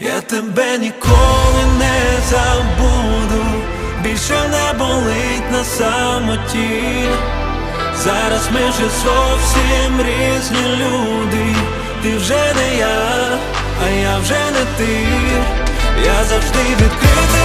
Я тебе ніколи не забуду. Більше не болить на самоті. Зараз ми вже зовсім різні люди. Ти вже не я, а я вже не ти. Я завжди відкритий